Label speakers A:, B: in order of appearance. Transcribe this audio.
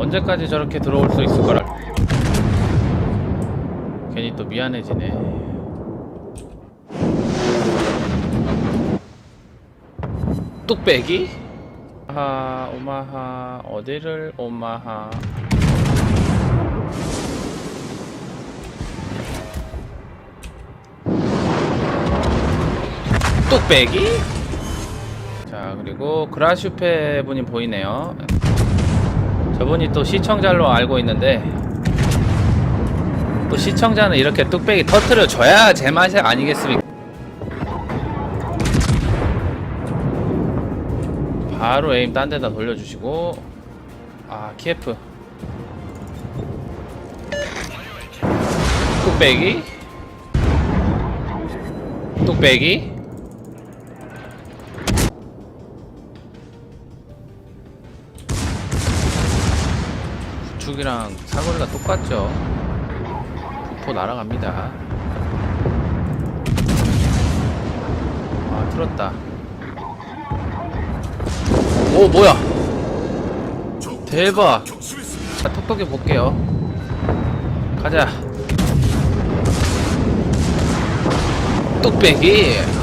A: 언제까지 저렇게 들어올 수 있을 거라 괜히 또 미안해지네 뚝배기? 오마하 오마하 어디를 오마하 뚝배기? 자 그리고 그라슈페 분이 보이네요 저분이 또 시청자로 알고 있는데 또 시청자는 이렇게 뚝배기 터트려 줘야 제맛이 아니겠습니까? 바로 에임 딴 데다 돌려주시고 아 키에프. 뚝배기? 뚝배기 구축이랑 사거리가 똑같죠. 부포 날아갑니다. 아 틀었다. 오 뭐야? 대박. 자 톡톡히 볼게요. 가자. 뚝배기